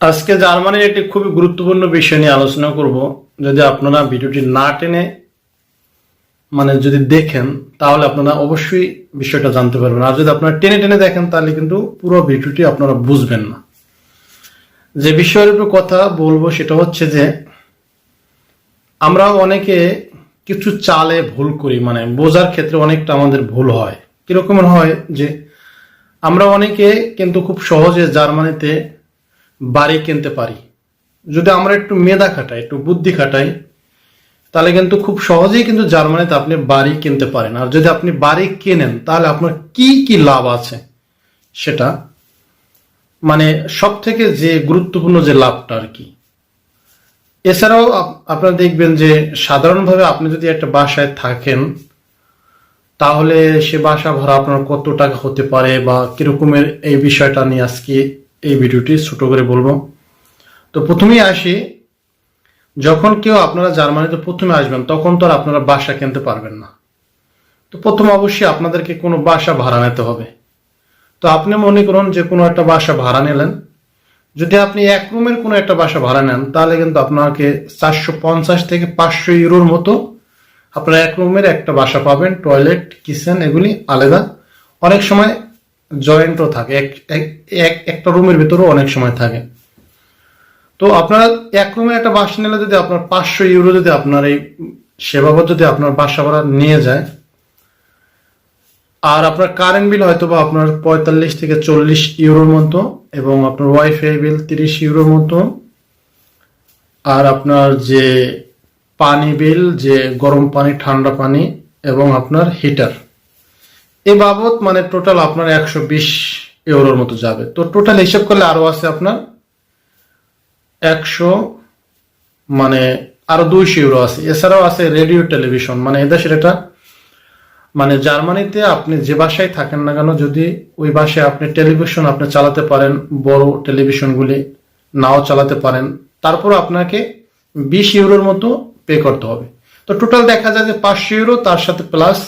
আজকে জার্মানির একটি খুবই গুরুত্বপূর্ণ বিষয় নিয়ে আলোচনা করব। যদি আপনারা ভিডিওটি না টেনে মানে যদি দেখেন, তাহলে আপনারা অবশ্যই বিষয়টা জানতে পারবেন। আর যদি আপনারা টেনে টেনে দেখেন, তাহলে কিন্তু পুরো ভিডিওটি আপনারা বুঝবেন না। যে বিষয়ের উপর কথা বলব সেটা হচ্ছে যে, আমরা অনেকে কিছু চালে ভুল করি মানে বোঝার ক্ষেত্রে অনেকটা আমাদের ভুল হয়। কীরকম হয় যে, আমরা অনেকে কিন্তু খুব সহজে জার্মানিতে বাড়ি কিনতে পারি। যদি আমরা একটু মেধা খাটাই, একটু বুদ্ধি খাটাই, তাহলে কিন্তু খুব সহজেই কিন্তু জার্মানিতে আপনি বাড়ি কিনতে পারেন। আর যদি আপনি বাড়ি কেনেন, তাহলে আপনার কি কি লাভ আছে সেটা? মানে সব থেকে যে গুরুত্বপূর্ণ যে লাভটা আর কি। এছাড়াও আপ- আপনারা দেখবেন যে সাধারণভাবে আপনি যদি একটা বাসায় থাকেন, তাহলে সে বাসা ভাড়া আপনার কত টাকা হতে পারে বা কিরকমের এই বিষয়টা নিয়ে আজকে এই ভিডিওটি ছোট করে বলব। তো প্রথমেই আসি, যখন কেউ আপনারা জার্মানিতে প্রথমে আসবেন, তখন তো আর আপনারা বাসা কিনতে পারবেন না। তো প্রথম অবশ্যই আপনাদেরকে কোনো বাসা ভাড়া নিতে হবে। তো আপনি মনে করুন যে কোনো একটা বাসা ভাড়া নিলেন। যদি আপনি এক রুমের কোনো একটা বাসা ভাড়া নেন, তাহলে কিন্তু আপনাকে চারশো পঞ্চাশ থেকে পাঁচশো ইউরোর মতো আপনারা এক রুমের একটা বাসা পাবেন, টয়লেট, কিচেন, এগুলি আলাদা। অনেক সময় জয়েন্টও থাকে। এক, এক- এক- একটা রুমের ভিতরেও অনেক সময় থাকে। তো আপনারা এক রুমে একটা বাসা নিলে যদি আপনার পাঁচশো ইউরো যদি আপনার এই সেবাবত যদি আপনার বাসা ভাড়া নিয়ে যায়, আর আপনার কারেন্ট বিল হয়তো বা আপনার পঁয়তাল্লিশ থেকে চল্লিশ ইউরোর মতো এবং আপনার ওয়াইফাই বিল তিরিশ ইউরোর মতো, আর আপনার যে পানি বিল যে গরম পানি, ঠান্ডা পানি এবং আপনার হিটার এ বাবদ মানে টোটাল আপনার একশো বিশ ইউরোর মতো যাবে। তো টোটাল হিসাব করলে আরও আছে আপনার একশো মানে আরও দুইশো ইউরো আছে। এছাড়াও আছে রেডিও টেলিভিশন মানে এদেশের এটা মানে জার্মানিতে আপনি যে বাসায় থাকেন না কেন, যদি ওই বাসায় আপনি টেলিভিশন আপনি চালাতে পারেন, বড় টেলিভিশনগুলি নাও চালাতে পারেন তারপর আপনাকে বিশ ইউরোর মতো পে করতে হবে। তো টোটাল দেখা যায় যে পাঁচশো ইউরো তার সাথে প্লাস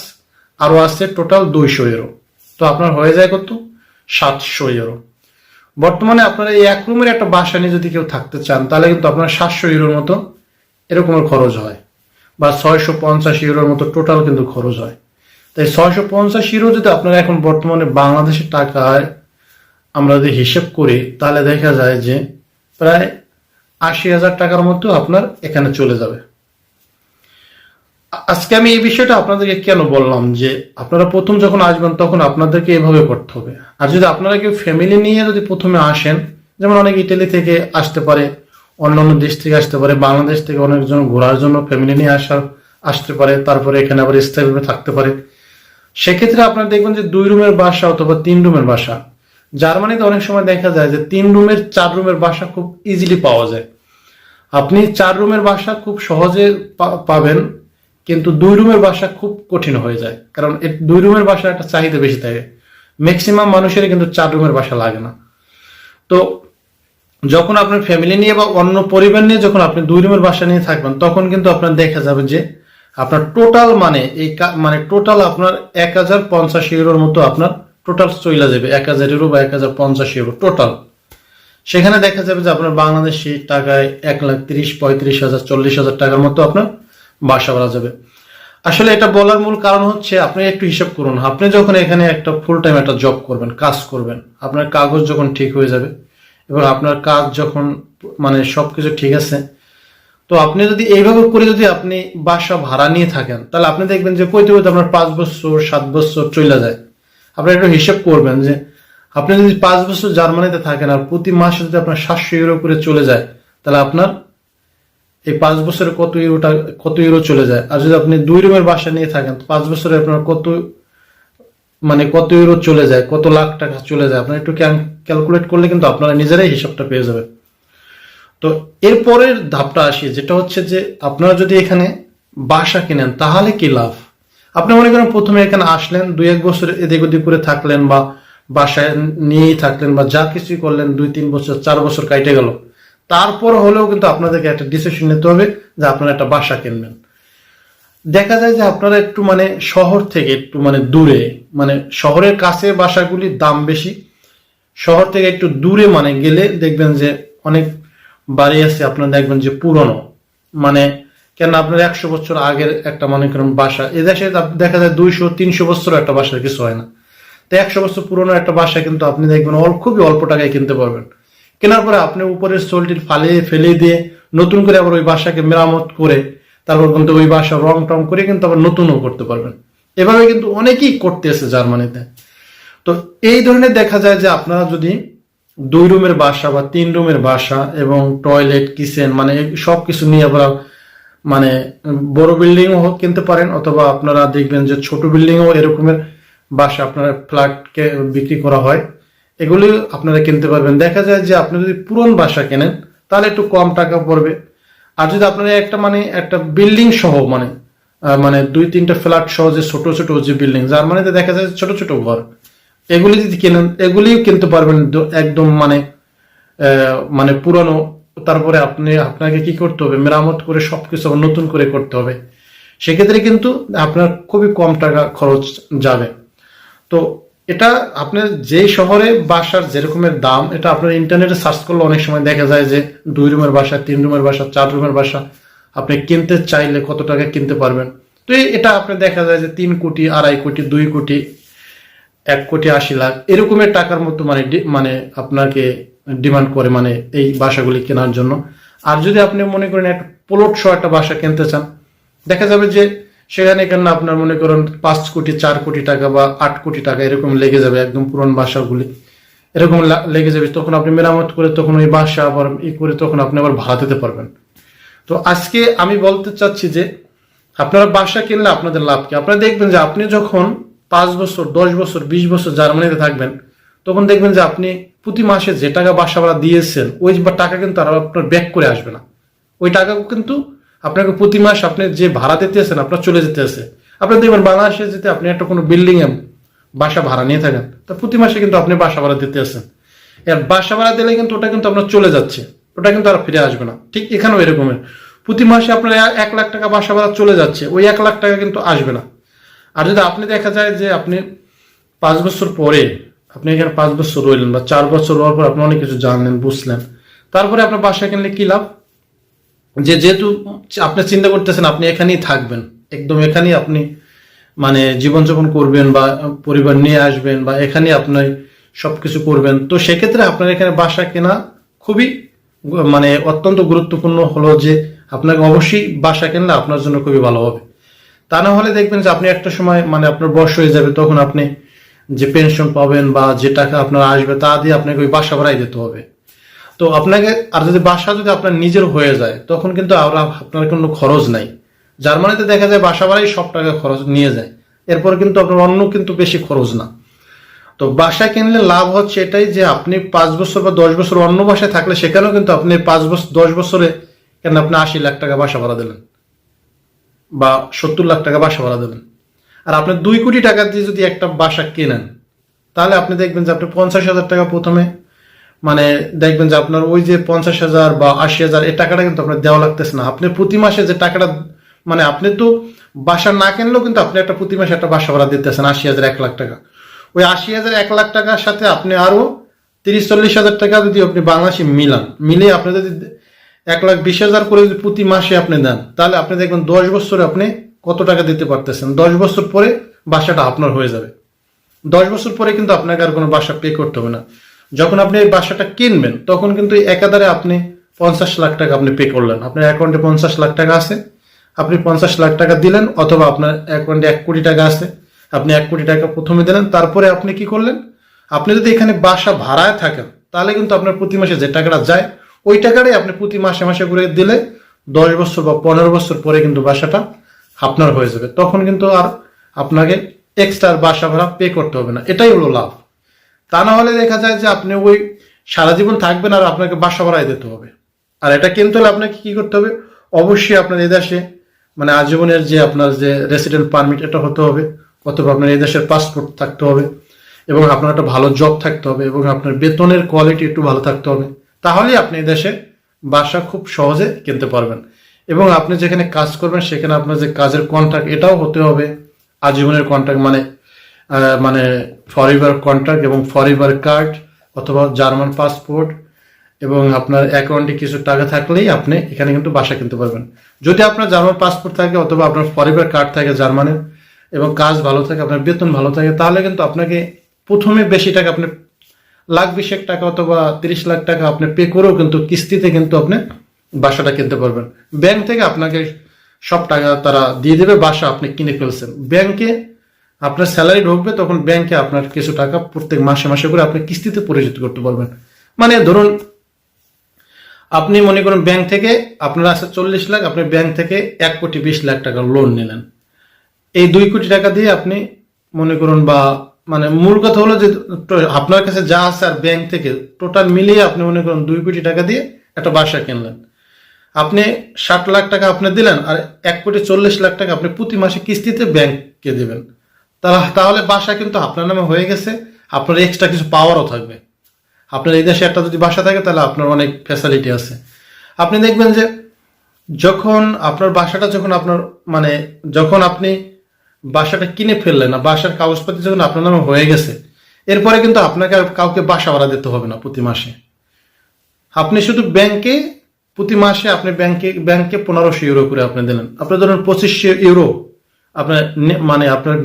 আরও আসছে টোটাল দুইশো ইউরো তো আপনার হয়ে যায় কত? সাতশো ইউরো বর্তমানে আপনারা এই এক রুমের একটা বাসা নিয়ে যদি কেউ থাকতে চান, তাহলে কিন্তু আপনার সাতশো ইউরোর মতো এরকমের খরচ হয়। বা ছয়শো পঞ্চাশ ইউরোর মতো টোটাল কিন্তু খরচ হয়। তাই ছয়শো পঞ্চাশ ইউরো যদি আপনারা এখন বর্তমানে বাংলাদেশের টাকায় আমরা যদি হিসেব করি, তাহলে দেখা যায় যে প্রায় আশি হাজার টাকার মতো আপনার এখানে চলে যাবে। আজকে আমি এই বিষয়টা আপনাদেরকে কেন বললাম যে আপনারা প্রথম যখন আসবেন, তখন আপনাদেরকে এভাবে করতে হবে। আর যদি আপনারা কেউ ফ্যামিলি নিয়ে যদি প্রথমে আসেন, যেমন অনেক ইটালি থেকে আসতে পারে অন্যান্য দেশ থেকে আসতে পারে বাংলাদেশ থেকে অনেকজন ঘোরার জন্য ফ্যামিলি নিয়ে আসার আসতে পারে, তারপরে এখানে আবার স্থায়ীভাবে থাকতে পারে। সেক্ষেত্রে আপনারা দেখবেন যে দুই রুমের বাসা অথবা তিন রুমের বাসা। জার্মানিতে অনেক সময় দেখা যায় যে তিন রুমের, চার রুমের বাসা খুব ইজিলি পাওয়া যায়। আপনি চার রুমের বাসা খুব সহজে পাবেন কিন্তু দুই রুমের বাসা খুব কঠিন হয়ে যায়। কারণ দুই রুমের বাসা একটা চাহিদা বেশি থাকে। ম্যাক্সিমাম মানুষের কিন্তু চার রুমের বাসা লাগে না। তো যখন আপনার ফ্যামিলি নিয়ে বা অন্য পরিবার নিয়ে যখন আপনি দুই রুমের বাসা নিয়ে থাকবেন, তখন কিন্তু আপনার দেখা যাবে যে আপনার টোটাল মানে এই মানে টোটাল আপনার এক হাজার পঞ্চাশ ইউরোর মতো আপনার টোটাল চলে যাবে। এক হাজার ইউরো বা এক হাজার পঞ্চাশ ইউরো টোটাল সেখানে দেখা যাবে যে আপনার বাংলাদেশি টাকায় এক লাখ তিরিশ, পঁয়ত্রিশ হাজার, চল্লিশ হাজার টাকার মতো আপনার বাসা ভাড়া যাবে। আসলে এটা বলার মূল কারণ হচ্ছে আপনি একটু হিসাব করুন। আপনি যখন এখানে একটা ফুল টাইম একটা জব করবেন, কাজ করবেন, আপনার কাগজ যখন ঠিক হয়ে যাবে এবং আপনার কাজ যখন মানে সবকিছু ঠিক আছে, তো আপনি যদি এইভাবে করে যদি আপনি বাসা ভাড়া নিয়ে থাকেন, তাহলে আপনি দেখবেন যে কইতে কইতে আপনার পাঁচ বছর, সাত বছর চলে যায়। আপনি একটু হিসাব করবেন যে আপনি যদি পাঁচ বছর জার্মানিতে থাকেন আর প্রতি মাসে যদি আপনার সাতশো ইউরো করে চলে যায়, তাহলে আপনার এই পাঁচ বছরে কত ইউরোটা, কত ইউরো চলে যায়? আর যদি আপনি দুই রুমের বাসা নিয়ে থাকেন পাঁচ বছরে আপনার কত মানে কত ইউরো চলে যায়, কত লাখ টাকা চলে যায়? আপনার একটু ক্যালকুলেট করলে কিন্তু আপনারা নিজেরাই হিসাবটা পেয়ে যাবেন। তো এরপরের ধাপটা আসি, যেটা হচ্ছে যে আপনারা যদি এখানে বাসা কিনেন, তাহলে কি লাভ? আপনি মনে করেন প্রথমে এখানে আসলেন, দুই এক বছর এদিক ওদিক করে থাকলেন বা বাসায় নিয়েই থাকলেন বা যা কিছুই করলেন, দুই তিন বছর, চার বছর কাটে গেল। তারপর হলেও কিন্তু আপনাদেরকে একটা ডিসিশন নিতে হবে যে আপনারা একটা বাসা কিনবেন। দেখা যায় যে আপনারা একটু মানে শহর থেকে একটু মানে দূরে মানে শহরের কাছে বাসাগুলির দাম বেশি, শহর থেকে একটু দূরে মানে গেলে দেখবেন যে অনেক বাড়ি আছে আপনারা দেখবেন যে পুরনো। মানে কেন আপনার একশো বছর আগের একটা মনে করেন বাসা। এদেশে দেখা যায় দুইশো, তিনশো বছর একটা বাসার কিছু হয় না। তো একশো বছর পুরনো একটা বাসা কিন্তু আপনি দেখবেন অল্প খুবই অল্প টাকায় কিনতে পারবেন। কেনার পরে আপনি উপরের সোলটি ফালিয়ে ফেলে দিয়ে নতুন করে আবার ওই বাসাকে মেরামত করে তারপর কিন্তু ওই বাসা রং টং করে কিন্তু আবার নতুনও করতে পারবেন। এভাবে কিন্তু অনেকেই করতেছে জার্মানিতে। তো এই ধরনের দেখা যায় যে আপনারা যদি দুই রুমের বাসা বা তিন রুমের বাসা এবং টয়লেট, কিচেন মানে সব কিছু নিয়ে আপনারা মানে বড় বিল্ডিংও কিনতে পারেন অথবা আপনারা দেখবেন যে ছোট বিল্ডিংও এরকমের বাসা আপনার ফ্ল্যাটকে বিক্রি করা হয়। এগুলি আপনারা কিনতে পারবেন। দেখা যায় যে আপনি যদি পুরন বাসা কেনেন, তাহলে একটু কম টাকা পড়বে। আর যদি আপনারা একটা মানে একটা বিল্ডিং সহ মানে মানে দুই তিনটা ফ্ল্যাট সহ যে ছোট ছোট যে বিল্ডিং, যার মানে দেখা যায় ছোট ছোট ঘর, এগুলি যদি কেনেন, এগুলিও কিনতে পারবেন একদম মানে মানে পুরনো। তারপরে আপনি, আপনাকে কি করতে হবে? মেরামত করে সবকিছু নতুন করে করতে হবে। সেক্ষেত্রে কিন্তু আপনার খুবই কম টাকা খরচ যাবে। তো এটা আপনার যেই শহরে বাসার যেরকমের দাম, এটা আপনার ইন্টারনেটে সার্চ করলে অনেক সময় দেখা যায় যে দুই রুমের বাসা, তিন রুমের বাসা, চার রুমের বাসা, আপনি কিনতে চাইলে কত টাকা কিনতে পারবেন। তো এটা আপনি দেখা যায় যে তিন কোটি, আড়াই কোটি, দুই কোটি, এক কোটি, আশি লাখ, এরকমের টাকার মতো মানে মানে আপনাকে ডিমান্ড করে মানে এই বাসাগুলি কেনার জন্য। আর যদি আপনি মনে করেন একটা প্লট সহ একটা বাসা কিনতে চান, দেখা যাবে যে সেখানে কেন আপনার মনে করেন পাঁচ কোটি, চার কোটি টাকা বা আট কোটি টাকা এরকম লেগে যাবে একদম পুরনো বাসাগুলি। এরকম লেগে যাবে, তখন আপনি মেরামত করে তখন ওই বাসা আবার ই করে তখন আপনি আবার ভাড়া দিতে পারবেন। তো আজকে আমি বলতে চাচ্ছি যে, আপনারা বাসা কিনলে আপনাদের লাভ কি? আপনারা দেখবেন যে আপনি যখন পাঁচ বছর, দশ বছর, বিশ বছর জার্মানিতে থাকবেন, তখন দেখবেন যে আপনি প্রতি মাসে যে টাকা বাসা ভাড়া দিয়েছেন, ওই টাকা কিন্তু আর আপনার ব্যাক করে আসবে না। ওই টাকা কিন্তু আপনাকে প্রতি মাস আপনি যে ভাড়া দিতেছেন আপনার চলে যেতে আছে। আপনি দেখবেন বাংলাদেশে যেতে, আপনি একটা কোনো বিল্ডিং এ বাসা ভাড়া নিয়ে থাকেন। তা প্রতি মাসে কিন্তু আপনি বাসা ভাড়া দিতে আছেন। এর বাসা ভাড়া দিলে কিন্তু ওটা কিন্তু আপনার চলে যাচ্ছে। ওটা কিন্তু আর ফিরে আসবে না। ঠিক এখানেও এরকমের প্রতি মাসে আপনার এক লাখ টাকা বাসা ভাড়া চলে যাচ্ছে। ওই এক লাখ টাকা কিন্তু আসবে না। আর যদি আপনি দেখা যায় যে আপনি পাঁচ বছর পরে, আপনি এখানে পাঁচ বছর রইলেন বা চার বছর রওয়ার পর আপনি অনেক কিছু জানলেন, বুঝলেন। তারপরে আপনার বাসা কিনলে কি লাভ? যে যেহেতু আপনি চিন্তা করতেছেন আপনি এখানেই থাকবেন, একদম এখানেই আপনি মানে জীবনযাপন করবেন বা পরিবার নিয়ে আসবেন বা এখানে আপনি সবকিছু করবেন, তো সেক্ষেত্রে আপনার এখানে বাসা কেনা খুবই মানে অত্যন্ত গুরুত্বপূর্ণ হলো যে আপনাকে অবশ্যই বাসা কিনলে আপনার জন্য খুবই ভালো হবে। তা না হলে দেখবেন যে আপনি একটা সময় মানে আপনার বয়স হয়ে যাবে, তখন আপনি যে পেনশন পাবেন বা যে টাকা আপনার আসবে তা দিয়ে আপনাকে ওই বাসা ভাড়াই দিতে হবে। তো আপনাকে, আর যদি বাসা যদি আপনার নিজের হয়ে যায়, তখন কিন্তু আপনার কোনো খরচ নাই। জার্মানিতে দেখা যায় বাসা ভাড়াই সব টাকা খরচ নিয়ে যায়। এরপর কিন্তু আপনার অন্য কিন্তু বেশি খরচ না। তো বাসা কিনলে লাভ হচ্ছে এটাই যে আপনি পাঁচ বছর বা দশ বছর অন্য বাসায় থাকলে সেখানেও কিন্তু আপনি পাঁচ বছর দশ বছরে কেন আপনি আশি লাখ টাকা বাসা ভাড়া দিলেন? বা সত্তর লাখ টাকা বাসা ভাড়া দেবেন আর আপনি দুই কোটি টাকা দিয়ে যদি একটা বাসা কেনেন, তাহলে আপনি দেখবেন যে আপনি পঞ্চাশ হাজার টাকা প্রথমে মানে দেখবেন যে আপনার ওই যে পঞ্চাশ হাজার বা আশি হাজার, এই টাকাটা কিন্তু আপনার দেওয়া লাগতেছে না। আপনি প্রতি মাসে যে টাকাটা মানে আপনি তো বাসা না কিনলেও কিন্তু আপনি একটা প্রতি মাসে একটা বাসা ভাড়া দিতেছেন, আশি হাজার, এক লাখ টাকা। ওই আশি হাজার, এক লাখ টাকার সাথে আপনি আরও তিরিশ, চল্লিশ হাজার টাকা যদি আপনি বাংলাদেশে মিলান মিলে আপনি যদি এক লাখ বিশ হাজার করে যদি প্রতি মাসে আপনি দেন, তাহলে আপনি দেখবেন দশ বছরে আপনি কত টাকা দিতে পারতেছেন? দশ বছর পরে বাসাটা আপনার হয়ে যাবে। দশ বছর পরে কিন্তু আপনাকে আর কোনো বাসা পে করতে হবে না। যখন আপনি এই বাসাটা কিনবেন, তখন কিন্তু একাধারে আপনি পঞ্চাশ লাখ টাকা আপনি পে করলেন। আপনার অ্যাকাউন্টে পঞ্চাশ লাখ টাকা আছে। আপনি পঞ্চাশ লাখ টাকা দিলেন, অথবা আপনার অ্যাকাউন্টে এক কোটি টাকা আছে। আপনি এক কোটি টাকা প্রথমে দিলেন, তারপরে আপনি কি করলেন? আপনি যদি এখানে বাসা ভাড়ায় থাকেন, তাহলে কিন্তু আপনার প্রতি মাসে যে টাকাটা যায়, ওই টাকাটাই আপনি প্রতি মাসে মাসে করে দিলে দশ বছর বা পনেরো বছর পরে কিন্তু বাসাটা আপনার হয়ে যাবে। তখন কিন্তু আর আপনাকে এক্সট্রা বাসা ভাড়া পে করতে হবে না। এটাই হলো লাভ। তা না হলে দেখা যায় যে আপনি ওই সারা জীবন থাকবেন আর আপনাকে বাসা ভাড়ায় দিতে হবে। আর এটা কিনতে হলে আপনাকে কি করতে হবে? অবশ্যই আপনার এদেশে মানে আজীবনের যে আপনার যে রেসিডেন্ট পারমিট এটা হতে হবে, অথবা আপনার এদেশের পাসপোর্ট থাকতে হবে, এবং আপনার একটা ভালো জব থাকতে হবে, এবং আপনার বেতনের কোয়ালিটি একটু ভালো থাকতে হবে। তাহলেই আপনি এদেশে বাসা খুব সহজে কিনতে পারবেন। এবং আপনি যেখানে কাজ করবেন, সেখানে আপনার যে কাজের কন্ট্রাক্ট এটাও হতে হবে, আজীবনের কন্ট্রাক্ট মানে মানে ফরিবার কন্ট্রাক্ট এবং ফরিবার কার্ড অথবা জার্মান পাসপোর্ট এবং আপনার অ্যাকাউন্টে কিছু টাকা থাকলেই আপনি এখানে কিন্তু বাসা কিনতে পারবেন। যদি আপনার জার্মান পাসপোর্ট থাকে অথবা আপনার পরিবার কার্ড থাকে জার্মানের এবং কাজ ভালো থাকে, আপনার বেতন ভালো থাকে, তাহলে কিন্তু আপনাকে প্রথমে বেশি টাকা আপনি লাখ বিশেক টাকা অথবা তিরিশ লাখ টাকা আপনি পে করেও কিন্তু কিস্তিতে কিন্তু আপনি বাসাটা কিনতে পারবেন। ব্যাংক থেকে আপনাকে সব টাকা তারা দিয়ে দেবে, বাসা আপনি কিনে ফেলছেন। ব্যাংকে আপনার স্যালারি ঢুকবে, তখন ব্যাংকে আপনার কিছু টাকা প্রত্যেক মাসে মাসে করে আপনি কিস্তিতে পরিচিত করতে পারবেন। মানে ধরুন, আপনি মনে করুন ব্যাংক থেকে আপনার আছে চল্লিশ লাখ, আপনি ব্যাংক থেকে এক কোটি বিশ লাখ টাকা লোন নিলেন। এই দুই কোটি টাকা দিয়ে আপনি মনে করুন বা মানে মূল কথা হলো যে, আপনার কাছে যা আছে আর ব্যাংক থেকে টোটাল মিলিয়ে আপনি মনে করুন দুই কোটি টাকা দিয়ে একটা বাসা কিনলেন। আপনি ষাট লাখ টাকা আপনি দিলেন আর এক কোটি চল্লিশ লাখ টাকা আপনি প্রতি মাসে কিস্তিতে ব্যাংককে দিবেন। তাহলে তাহলে বাসা কিন্তু আপনার নামে হয়ে গেছে, আপনার এক্সট্রা কিছু পাওয়ারও থাকবে। আপনার এই দেশে একটা যদি বাসা থাকে, তাহলে আপনার অনেক ফ্যাসিলিটি আছে। আপনি দেখবেন যে, যখন আপনার বাসাটা যখন আপনার মানে যখন আপনি বাসাটা কিনে ফেললেন বাসার কাগজপাতি যখন আপনার নামে হয়ে গেছে, এরপরে কিন্তু আপনাকে কাউকে বাসা ভাড়া দিতে হবে না প্রতি মাসে। আপনি শুধু ব্যাংকে, প্রতি মাসে আপনি ব্যাংকে ব্যাংকে পনেরোশো ইউরো করে আপনি দিলেন। আপনি ধরুন পঁচিশশো ইউরো আপনার মানে আপনার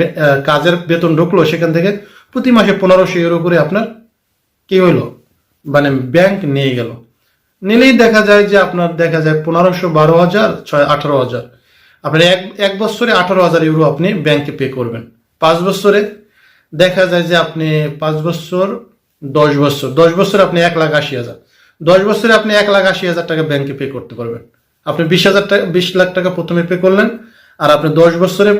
কাজের বেতন ঢুকলো, সেখান থেকে প্রতি মাসে পনেরোশো ইউরো করে আপনার কি হইল? মানে ব্যাংক নিয়ে গেল। নিলেই দেখা যায় যে আপনার দেখা যায় পনেরোশো বারো হাজার, ছয় আঠারো হাজার। আপনার এক এক বছরে আঠারো হাজার ইউরো আপনি ব্যাংকে পে করবেন। পাঁচ বছরে দেখা যায় যে আপনি পাঁচ বছর, দশ বছর, দশ বছরে আপনি এক লাখ আশি হাজার। দশ বছরে আপনি এক লাখ আশি হাজার টাকা ব্যাংকে পে করতে পারবেন। আপনি বিশ হাজার টাকা, বিশ লাখ টাকা প্রথমে পে করলেন আর আপনি দশ বছরে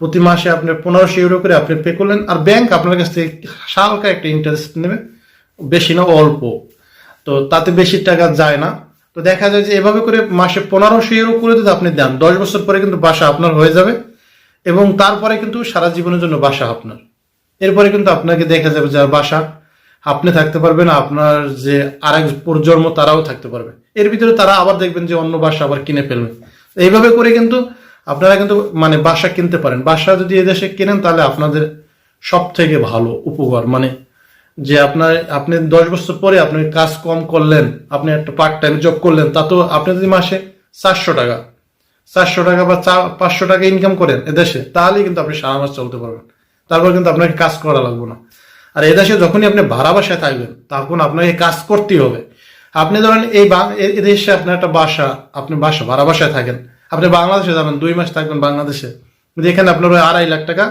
প্রতি মাসে আপনি পনেরোশো ইউরো করে আপনি পে করলেন। আর ব্যাংক আপনার কাছ থেকে হালকা একটা ইন্টারেস্ট নেবে, বেশি না অল্প। তো তাতে বেশি টাকা যায় না। তো দেখা যায় যে এভাবে করে মাসে পনেরোশো ইউরো করে যদি আপনি দেন, দশ বছর পরে কিন্তু বাসা আপনার হয়ে যাবে এবং তারপরে কিন্তু সারা জীবনের জন্য বাসা আপনার। এরপরে কিন্তু আপনাকে দেখা যাবে যে আর বাসা আপনি থাকতে পারবেন আপনার যে আরেক প্রজন্ম তারাও থাকতে পারবে। এর ভিতরে তারা আবার দেখবেন যে অন্য বাসা আবার কিনে ফেলবে। এইভাবে করে কিন্তু আপনারা কিন্তু মানে বাসা কিনতে পারেন। বাসা যদি এদেশে কেনেন, তাহলে আপনাদের সব থেকে ভালো উপকার। মানে যে আপনার, আপনি দশ বছর পরে আপনি কাজ কম করলেন, আপনি একটা পার্ট টাইম জব করলেন, তা তো আপনি যদি মাসে চারশো টাকা চারশো টাকা বা পাঁচশো টাকা ইনকাম করেন এদেশে, তাহলেই কিন্তু আপনি সারা মাস চলতে পারবেন। তারপর কিন্তু আপনাকে কাজ করা লাগবে না। আর এদেশে যখনই আপনি ভাড়া বাসায় থাকবেন, তখন আপনাকে কাজ করতেই হবে। আপনি ধরেন, এই এদেশে আপনার একটা বাসা, আপনি বাসা, ভাড়া বাসায় থাকেন আপনি বাংলাদেশে যাবেন, দুই মাস থাকবেন বাংলাদেশে। এখানে আপনার ওই আড়াই লাখ টাকা,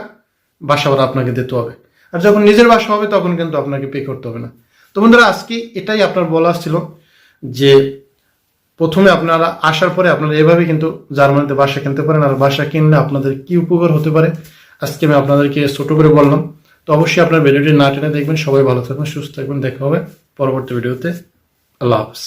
বাসা ভাড়া আপনাকে দিতে হবে। আর যখন নিজের বাসা হবে, তখন কিন্তু আপনাকে পে করতে হবে না। তো বন্ধুরা, আজকে এটাই আপনার বলা ছিল যে, প্রথমে আপনারা আসার পরে আপনারা এভাবে কিন্তু জার্মানিতে বাসা কিনতে পারেন আর বাসা কিনলে আপনাদের কি উপকার হতে পারে, আজকে আমি আপনাদেরকে ছোট করে বললাম। তো অবশ্যই আপনার ভিডিওটি না টেনে দেখবেন। সবাই ভালো থাকবেন, সুস্থ থাকবেন। দেখা হবে পরবর্তী ভিডিওতে। আল্লাহ হাফিজ।